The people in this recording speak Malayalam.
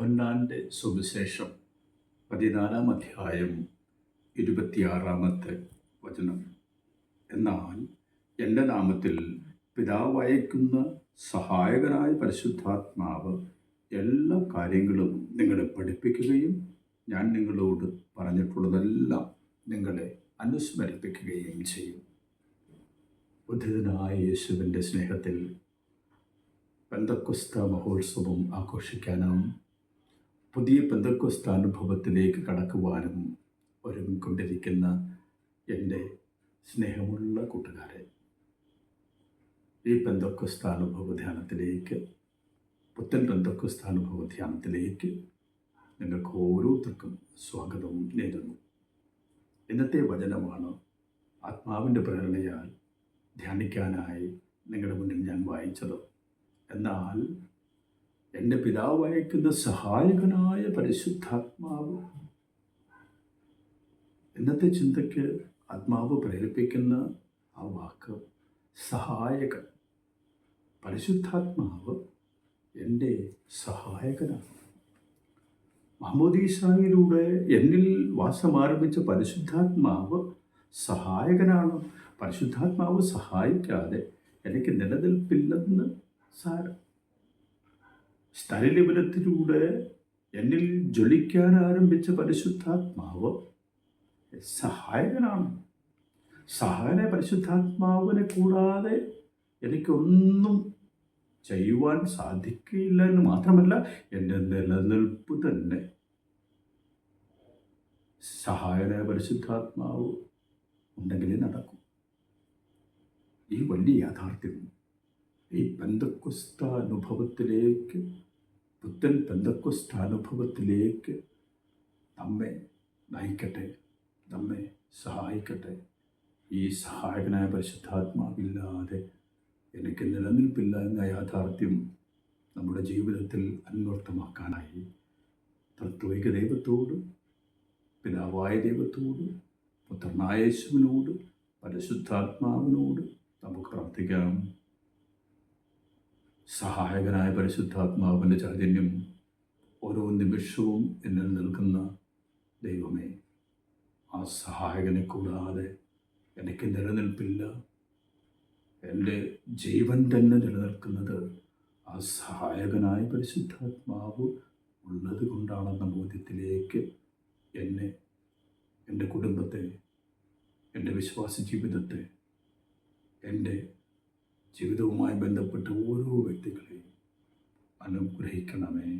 യോഹന്നാന്റെ സുവിശേഷം പതിനാലാം അധ്യായം ഇരുപത്തിയാറാമത്തെ വചനം. എന്നാൽ എന്റെ നാമത്തിൽ പിതാവ് അയക്കുന്ന സഹായകനായ പരിശുദ്ധാത്മാവ് എല്ലാ കാര്യങ്ങളും നിങ്ങളെ പഠിപ്പിക്കുകയും ഞാൻ നിങ്ങളോട് പറഞ്ഞിട്ടുള്ളതെല്ലാം നിങ്ങളെ അനുസ്മരിപ്പിക്കുകയും ചെയ്യും. ഉദ്ധിതനായ യേശുവിന്റെ സ്നേഹത്തിൽ പെന്തക്കുസ്ത മഹോത്സവം ആഘോഷിക്കാനും പുതിയ പെന്തക്കോസ്ത അനുഭവത്തിലേക്ക് കടക്കുവാനും ഒരുങ്ങിക്കൊണ്ടിരിക്കുന്ന എന്റെ സ്നേഹമുള്ള കൂട്ടുകാരെ ഈ പെന്തക്കോസ്ത അനുഭവ ധ്യാനത്തിലേക്ക് പുത്തൻ പെന്തക്കോസ്ത അനുഭവ ധ്യാനത്തിലേക്ക് നിങ്ങൾക്ക് ഓരോരുത്തർക്കും സ്വാഗതവും നേരുന്നു. ഇന്നത്തെ വചനമാണ് ആത്മാവിന്റെ പ്രേരണയാൽ ധ്യാനിക്കാനായി നിങ്ങളുടെ മുന്നിൽ ഞാൻ വായിച്ചത്. എന്നാൽ എന്റെ പിതാവ് അയക്കുന്ന സഹായകനായ പരിശുദ്ധാത്മാവ്. ഇന്നത്തെ ചിന്തയ്ക്ക് ആത്മാവ് പ്രേരിപ്പിക്കുന്ന ആ വാക്ക് സഹായകൻ. പരിശുദ്ധാത്മാവ് എന്റെ സഹായകനാണ്. മഹമ്മദീസായിലൂടെ എന്നിൽ വാസം ആരംഭിച്ച പരിശുദ്ധാത്മാവ് സഹായകനാണ്. പരിശുദ്ധാത്മാവ് സഹായിക്കാതെ എനിക്ക് നിലനിൽപ്പില്ലെന്ന് സാരം. സ്ഥലലിപനത്തിലൂടെ എന്നിൽ ജ്വലിക്കാൻ ആരംഭിച്ച പരിശുദ്ധാത്മാവ് സഹായകനാണ്. സഹായന പരിശുദ്ധാത്മാവിനെ കൂടാതെ എനിക്കൊന്നും ചെയ്യുവാൻ സാധിക്കില്ല എന്ന് മാത്രമല്ല എന്റെ നിലനിൽപ്പ് തന്നെ. സഹായന പരിശുദ്ധാത്മാവ് ഉണ്ടെങ്കിലേ നടക്കും. ഈ വലിയ യാഥാർത്ഥ്യം ഈ പെന്തക്കുസ്ത അനുഭവത്തിലേക്ക് പുത്തൻ പെന്തക്കുസ്ത അനുഭവത്തിലേക്ക് നമ്മെ നയിക്കട്ടെ നമ്മെ സഹായിക്കട്ടെ. ഈ സഹായകനായ പരിശുദ്ധാത്മാവില്ലാതെ എനിക്ക് നിലനിൽപ്പില്ല എന്ന യാഥാർത്ഥ്യം നമ്മുടെ ജീവിതത്തിൽ അന്വർത്ഥമാക്കാനായി തത്വൈക ദൈവത്തോട് പിതാവായ ദൈവത്തോട് പുത്രനായ യേശുവിനോട് പരിശുദ്ധാത്മാവിനോട് നമുക്ക് പ്രാർത്ഥിക്കാം. സഹായകനായ പരിശുദ്ധാത്മാവിന്റെ ചൈതന്യം ഓരോ നിമിഷവും എന്നിൽ നിൽക്കുന്ന ദൈവമേ ആ സഹായകനെ കൂടാതെ എനിക്ക് നിലനിൽപ്പില്ല. എന്റെ ജീവൻ തന്നെ നിലനിൽക്കുന്നത് ആ സഹായകനായ പരിശുദ്ധാത്മാവ് ഉള്ളത് കൊണ്ടാണെന്ന ബോധ്യത്തിലേക്ക് എന്നെ എന്റെ കുടുംബത്തെ എന്റെ വിശ്വാസ ജീവിതത്തെ എന്റെ ജീവിതവുമായി ബന്ധപ്പെട്ട ഓരോ വ്യക്തികളെയും അനുഗ്രഹിക്കണമേ.